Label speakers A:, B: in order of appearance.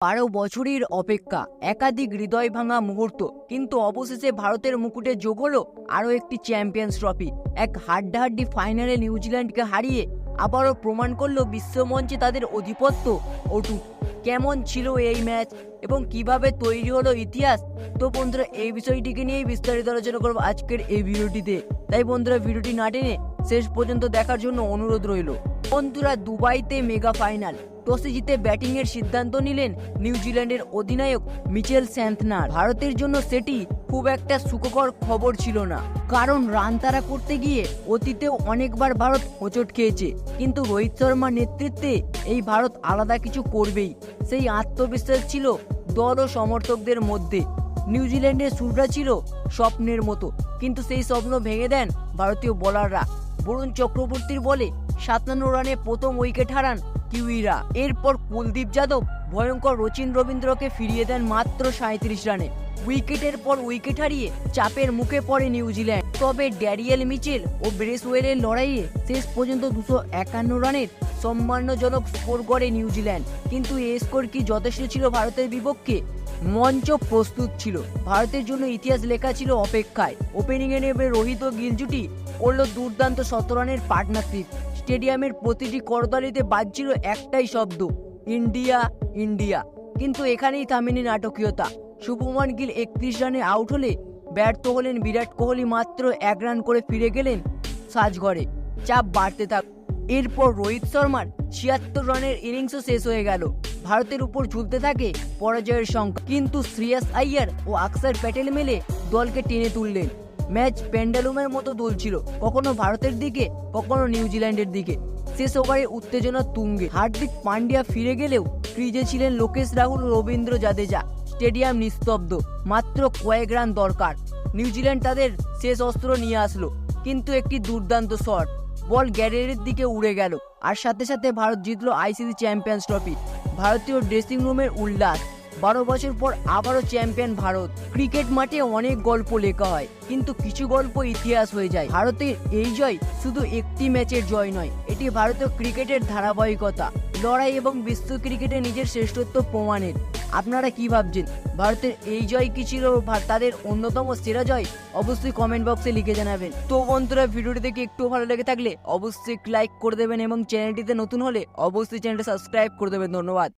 A: বারো বছরের অপেক্ষা। একাধিক হৃদয় ভাঙা মুহূর্ত। কিন্তু অবশেষে ভারতের মুকুটে যোগ হলো আরও একটি চ্যাম্পিয়ন্স ট্রফি। এক হাড্ডাহাড্ডি ফাইনালে নিউজিল্যান্ডকে হারিয়ে আবারও প্রমাণ করল বিশ্বমঞ্চে তাদের আধিপত্য অটুট। কেমন ছিল এই ম্যাচ এবং কীভাবে তৈরি হলো ইতিহাস? তো বন্ধুরা, এই বিষয়টিকে নিয়েই বিস্তারিত আলোচনা করব আজকের এই ভিডিওটিতে। তাই বন্ধুরা, ভিডিওটি না টেনে শেষ পর্যন্ত দেখার জন্য অনুরোধ রইল। বন্ধুরা, দুবাইতে মেগা ফাইনাল। টসে জিতে ব্যাটিং এর সিদ্ধান্ত নিলেন নিউজিল্যান্ডের অধিনায়ক মিচেল স্যান্থনার। ভারতের জন্য সেটি খুব একটা সুখকর খবর ছিল না। কারণ রান তারা করতে গিয়ে অতীতেও অনেকবার ভারত হোঁচট খেয়েছে। কিন্তু রোহিত শর্মার নেতৃত্বে এই ভারত আলাদা কিছু করবেই। সেই আত্মবিশ্বাস ছিল দল ও সমর্থকদের মধ্যে। নিউজিল্যান্ডের শুরুটা ছিল স্বপ্নের মতো। কিন্তু সেই স্বপ্ন ভেঙে দেন ভারতীয় বোলাররা বরুণ চক্রবর্তীর বলে সাতান্ন রানে প্রথম উইকেট হারান কিউইরা। এরপর কুলদীপ যাদব ভয়ঙ্কর রচিন রবীন্দ্রকে ফিরিয়ে দেন মাত্র সাঁত্রিশ রানে। উইকেটের পর উইকেট হারিয়ে চাপের মুখে পড়ে নিউজিল্যান্ড। তবে ড্যারিয়েল মিচেল ও ব্রেসওয়েলের লড়াইয়ে শেষ পর্যন্ত দুশো একান্ন রানের সম্মানজনক স্কোর করে নিউজিল্যান্ড। কিন্তু এই স্কোর কি যথেষ্ট ছিল ভারতের বিপক্ষে? মঞ্চ প্রস্তুত ছিল। ভারতের জন্য ইতিহাস লেখা ছিল অপেক্ষায়। ওপেনিংয়ে নেবে রোহিত গিল জুটি করল দুর্দান্ত শত রানের পার্টনারশিপ। স্টেডিয়ামের প্রতিটি করতালিতে বাজছিল একটাই শব্দ, ইন্ডিয়া ইন্ডিয়া। কিন্তু এখানেই থামেনি নাটকীয়তা। শুভমান গিল একত্রিশ রানে আউট হলে ব্যর্থ হলেন বিরাট কোহলি মাত্র এক রান করে ফিরে গেলেন সাজঘরে। চাপ বাড়তে থাক এরপর রোহিত শর্মার ছিয়াত্তর রানের ইনিংসও শেষ হয়ে গেল। ভারতের উপর ঝুলতে থাকে পরাজয়ের সংখ্যা কিন্তু শ্রেয়াস আইয়ার ও আকসার প্যাটেল মেলে দলকে টেনে তুললেন। ম্যাচ প্যান্ডালুমের মতো দুলছিল কখনো ভারতের দিকে, কখনো নিউজিল্যান্ডের দিকে। শেষ ওভারে উত্তেজনা তুঙ্গে। হার্দিক পান্ডিয়া ফিরে গেলেও ক্রিজে ছিলেন লোকেশ রাহুল, রবীন্দ্র জাদেজা। স্টেডিয়াম নিস্তব্ধ, মাত্র কয়েক রান দরকার। নিউজিল্যান্ড তাদের শেষ অস্ত্র নিয়ে আসলো, কিন্তু একটি দুর্দান্ত শট। বল গ্যারেরের দিকে উড়ে গেল, আর সাথে সাথে ভারত জিতলো আইসিসি চ্যাম্পিয়ন্স ট্রফি। ভারতীয় ড্রেসিং রুমের উল্লাস। বারো বছর পর আবারও চ্যাম্পিয়ন ভারত। ক্রিকেট মাঠে অনেক গল্প লেখা হয়, কিন্তু কিছু গল্প ইতিহাস হয়ে যায়। ভারতের এই জয় শুধু একটি ম্যাচের জয় নয়, এটি ভারতীয় ক্রিকেটের ধারাবাহিকতা। লড়াই এবং বিশ্ব ক্রিকেটে নিজের শ্রেষ্ঠত্ব প্রমাণের। আপনারা কি ভাবছেন? ভারতের এই জয় কি ছিল তাদের অন্যতম সেরা জয়? অবশ্যই কমেন্ট বক্সে লিখে জানাবেন। তো বন্ধুরা, ভিডিওটি দেখে একটু ভালো লেগে থাকলে অবশ্যই লাইক করে দেবেন এবং চ্যানেলটিতে নতুন হলে অবশ্যই চ্যানেলটি সাবস্ক্রাইব করে দেবেন। ধন্যবাদ।